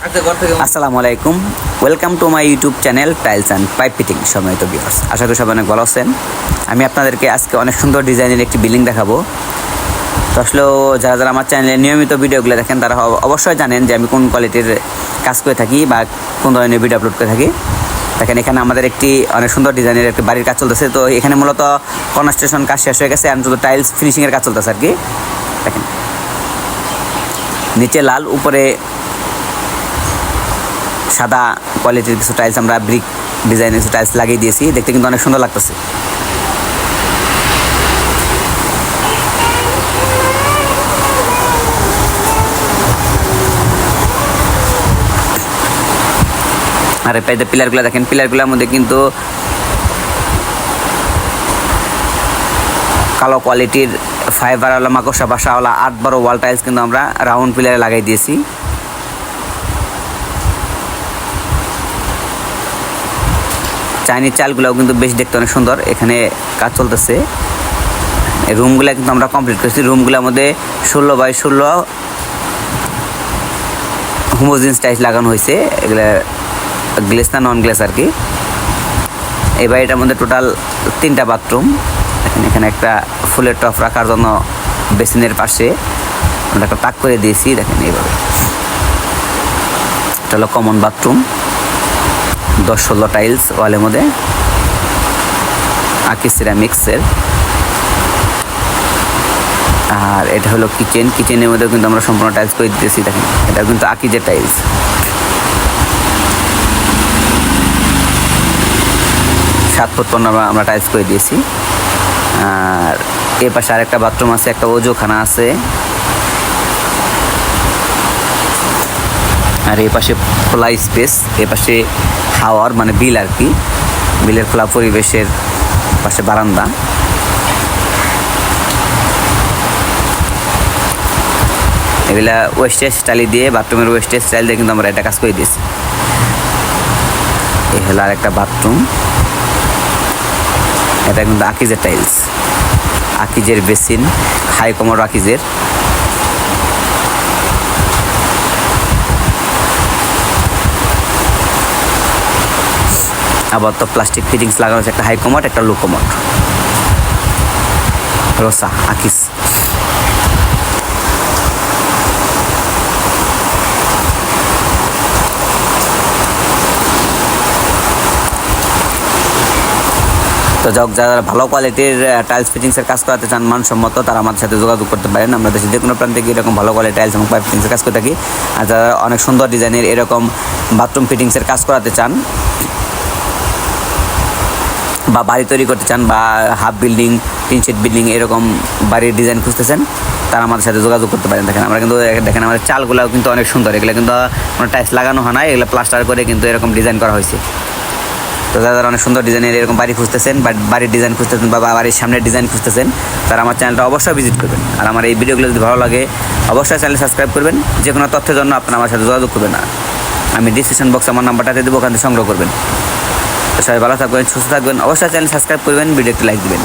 আসসালামু আলাইকুম। Welcome to my YouTube channel tiles and pipe fitting সম্মানিত ভিউয়ার্স আশা করি সবাই অনেক ভালো আছেন। আমি আপনাদেরকে আজকে অনেক সুন্দর ডিজাইনের একটি বিল্ডিং দেখাবো। তো আসলে যারা যারা আমার চ্যানেলে নিয়মিত ভিডিওগুলো দেখেন, তারা অবশ্যই জানেন যে আমি কোন কোয়ালিটির কাজ করে থাকি বা কোন ধরনের ভিডিও আপলোড করে থাকি। দেখেন, এখানে আমাদের একটি অনেক সুন্দর ডিজাইনের একটি বাড়ির কাজ চলতেছে। তো এখানে মূলত কনস্ট্রাকশন কাজ শেষ হয়ে গেছে আর শুধু টাইলস ফিনিশিংয়ের কাজ চলতেছে আর কি। দেখেন, নিচে লাল, উপরে সাদা কোয়ালিটির কিছু টাইলস আমরা ব্রিক ডিজাইনের কিছু টাইলস লাগিয়ে দিয়েছি। দেখতে কিন্তু অনেক সুন্দর লাগতেছে। আর পাইতে পিলারগুলো দেখেন পিলারগুলোর মধ্যে কিন্তু কালো কোয়ালিটির ফাইবারওয়ালা মাকড়সা বাসাওয়ালা, আট বারো ওয়াল টাইলস কিন্তু আমরা রাউন্ড পিলারে লাগাই দিয়েছি। চাইনিজ চালগুলোও কিন্তু বেশ দেখতে অনেক সুন্দর। এখানে কাজ চলতেছে। রুমগুলো কিন্তু আমরা কমপ্লিট করেছি। রুমগুলোর মধ্যে ষোলো বাই ষোলো হোমোজিন টাইলস লাগানো হয়েছে। এগুলো গ্লেস না নন গ্লেস আর কি এই বাড়িটার মধ্যে টোটাল তিনটা বাথরুম এখানে একটা ফুলের টপ রাখার জন্য বেসিনের পাশে আমরা একটা তাক করে দিয়েছি। দেখেন এইভাবে। এটা হলো কমন বাথরুম দশ ষোলো টাইলস ওয়ালের মধ্যে আকি সিরামিক্সের আর এটা হলো কিচেন কিচেনের মধ্যে কিন্তু আমরা সম্পূর্ণ টাইলস করে দিতেছি, দেখেন। এটা কিন্তু আকিজের টাইলস সাত ফুট পনেরো আমরা- টাইলস করে দিয়েছি। আর এ পাশে আরেকটা বাথরুম আছে, একটা ওজোখানা আছে। আর এই পাশে খোলা স্পেস এ পাশে হাওয়ার মানে বিল আর কি। বিলের খোলা পরিবেশের পাশে বারান্দা। এগুলা ওয়েস্টেজ স্টাইল দিয়ে বাথরুমের ওয়েস্টেজ স্টাইল দিয়ে কিন্তু আমরা এটা কাজ করে দিয়েছি। এই হলো আর একটা বাথরুম এটা কিন্তু আকিজের টাইলস আকিজের বেসিন হাই কমর আকিজের। আবার তো প্লাস্টিক ফিটিংস লাগানো আছে একটা হাই কমোড একটা লো কমোড রসা, আকিস। তো যাক যারা ভালো কোয়ালিটির টাইলস ফিটিংসের কাজ করাতে চান, মানসম্মত, তারা আমাদের সাথে যোগাযোগ করতে পারেন। আমরা দেশের যে কোনো প্রান্তে গিয়ে এরকম ভালো কোয়ালিটির টাইলস এবং পাইপ ফিটিংসের কাজ করে থাকি। আর যারা অনেক সুন্দর ডিজাইনের এরকম বাথরুম ফিটিংসের কাজ করাতে চান বা বাড়ি তৈরি করতে চান বা হাফ বিল্ডিং তিন সেট বিল্ডিং এরকম বাড়ির ডিজাইন খুঁজতেছেন, তারা আমাদের সাথে যোগাযোগ করতে পারেন। দেখেন আমরা কিন্তু দেখেন আমাদের চালগুলোও কিন্তু অনেক সুন্দর। এগুলো কিন্তু কোনো টাইলস লাগানো হয় না, এগুলো প্লাস্টার করে কিন্তু এরকম ডিজাইন করা হয়েছে। তো যারা অনেক সুন্দর ডিজাইনের এরকম বাড়ি খুঁজতেছেন বা বাড়ির ডিজাইন খুঁজতেছেন বা বাড়ির সামনের ডিজাইন খুঁজতেছেন, তারা আমার চ্যানেলটা অবশ্যই ভিজিট করবেন। আর আমার এই ভিডিওগুলো যদি ভালো লাগে, অবশ্যই চ্যানেল সাবস্ক্রাইব করবেন। যে কোনো তথ্যের জন্য আপনারা আমার সাথে যোগাযোগ করবেন। আমি ডিসক্রিপশন বক্সে আমার নাম্বারটা দিয়ে দেবো, ওখান থেকে সংগ্রহ করবেন। সবাই ভালো থাকবেন সুস্থ থাকবেন। অবশ্যই চ্যানেল সাবস্ক্রাইব করবেন ভিডিও একটি লাইক দিবেন।